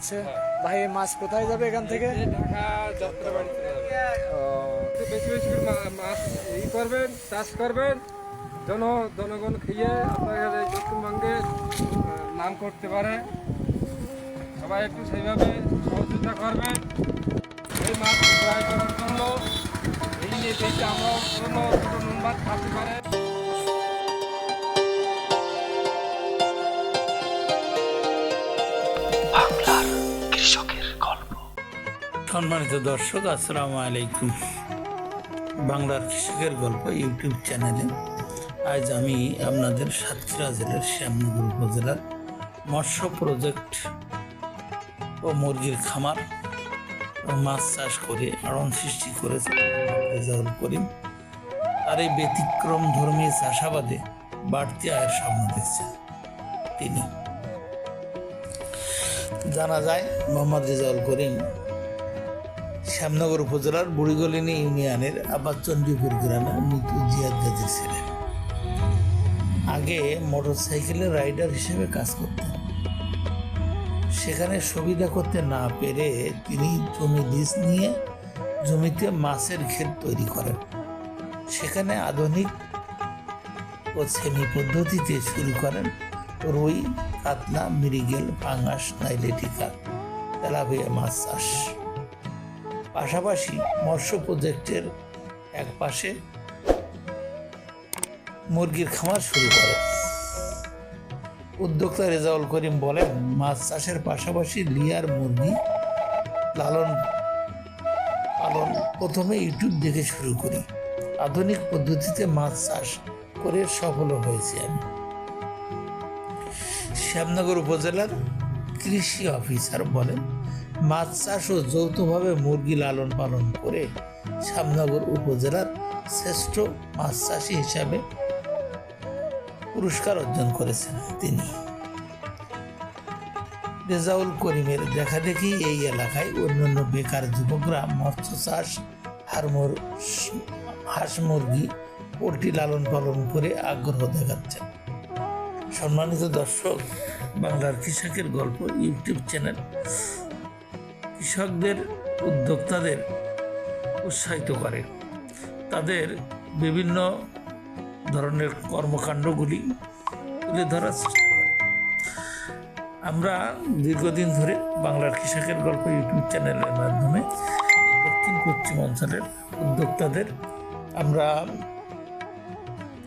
যাচ্ছে ভাই এই মাছ কোথায় যাবে এখান থেকে? ঢাকা যাত্রাবাড়িতে বেশি বেশি করে মাছ ই করবেন চাষ করবেন জন জনগণ খেয়ে আপনাদের এই দক্ষিণবঙ্গে নাম করতে পারে। সবাই একটু সেইভাবে সহযোগিতা করবেন। এই মাছ ক্রয় করার জন্য এই নিয়ে দেখতে আমরা কোনো ছোটো নুন ভাত খাতে পারে। সম্মানিত দর্শক, আসসালামু আলাইকুম। বাংলার কৃষকের গল্প ইউটিউব চ্যানেলে। আজ আমি আপনাদের সাতক্ষীরা জেলার শ্যামনগর উপজেলার মৎস্য প্রজেক্ট ও মুরগির খামার ও মাছ চাষ করে আড়ন সৃষ্টি করেছে, রেজাউল করিম। তার এই ব্যতিক্রম ধর্মী চাষাবাদে বাড়তি আয়ের স্বপ্ন দেখছেন তিনি। জানা যায়, মোহাম্মদ রেজাউল করিম শ্যামনগর উপজেলার বুড়িগলিনী ইউনিয়নের আবাদচন্ডীপুর গ্রামের মৃত জিয়াদ গাজীর ছিলেন আগে মোটরসাইকেলের রাইডার হিসেবে কাজ করতেন। সেখানে সুবিধা করতে না পেরে তিনি জমি লিজ নিয়ে জমিতে মাছের ক্ষেত তৈরি করেন। সেখানে আধুনিক ও সেমি পদ্ধতিতে শুরু করেন রুই, কাতলা মিরিগেল পাঙ্গাস নাইলেটিকা, তেলাপিয়া মাছ চাষ। পাশাপাশি মৎস্য প্রজেক্টের এক পাশে মুরগির খামার শুরু করে। উদ্যোক্তা রেজাউল করিম বলেন, মাছ চাষের পাশাপাশি লিয়ার মুরগি লালন পালন প্রথমে ইউটিউব দেখে শুরু করি। আধুনিক পদ্ধতিতে মাছ চাষ করে সফল হয়েছি আমি। শ্যামনগর উপজেলার কৃষি অফিসার বলেন মাছ চাষ ও যৌথভাবে মুরগি লালন পালন করে শ্যামনগর উপজেলার শ্রেষ্ঠ মাছ চাষি হিসাবে পুরস্কার অর্জন করেছেন তিনি। রেজাউল করিমের দেখা দেখি এই এলাকায় অন্যান্য বেকার যুবকরা মৎস্য চাষ হারমোর হাঁস মুরগি, পোলট্রি লালন পালন করে আগ্রহ দেখাচ্ছেন। সম্মানিত দর্শক, বাংলার কৃষকের গল্প ইউটিউব চ্যানেল কৃষকদের, উদ্যোক্তাদের উৎসাহিত করে। তাদের বিভিন্ন ধরনের কর্মকাণ্ডগুলি তুলে ধরার চেষ্টা করে। আমরা দীর্ঘদিন ধরে বাংলার কৃষকের গল্প ইউটিউব চ্যানেলের মাধ্যমে দক্ষিণ পশ্চিম অঞ্চলের উদ্যোক্তাদের আমরা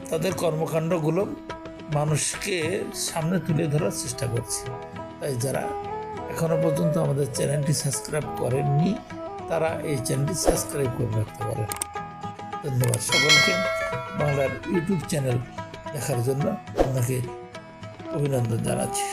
তাদের কর্মকাণ্ডগুলো মানুষকে সামনে তুলে ধরার চেষ্টা করছি। তাই যারা এখনও পর্যন্ত আমাদের চ্যানেলটি সাবস্ক্রাইব করেননি, তারা এই চ্যানেলটি সাবস্ক্রাইব করে রাখতে পারেন। ধন্যবাদ সকলকে। বাংলার ইউটিউব চ্যানেল দেখার জন্য আপনাকে অভিনন্দন জানাচ্ছি।